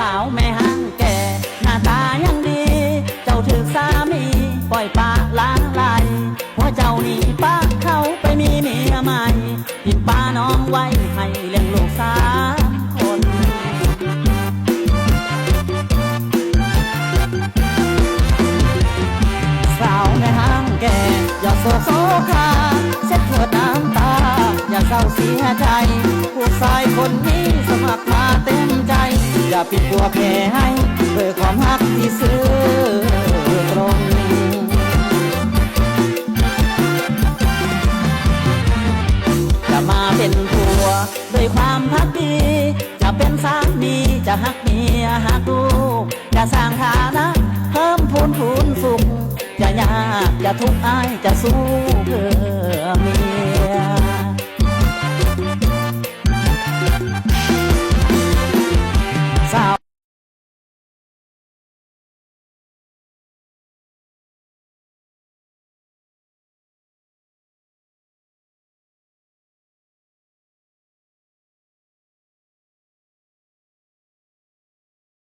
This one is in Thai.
สาวแม่ห้างแก่ หน้าตายังดี เจ้าถึกสามี ปล่อยปละล้างไหลหัวเจ้านี่ป้าเขาไปมีเมียใหม่ติดป้าน้องไว้ให้เลี้ยงลูกสามคนสาวในห้างแกอย่าโศกโศคาเช็ดขวดน้ำตา อย่าเศร้าเสียใจ ผู้ชายคนนี้ ปิดตัวแพ้ให้ด้วยความรักที่ซื่อตรงจะมาเป็นผัวด้วยความพักดี จะเป็นสามีจะหักเมียหักลูกจะสร้างฐานะเพิ่มพูนพูนสุขจะยากจะทุกข์อายจะสู้เพื่อมี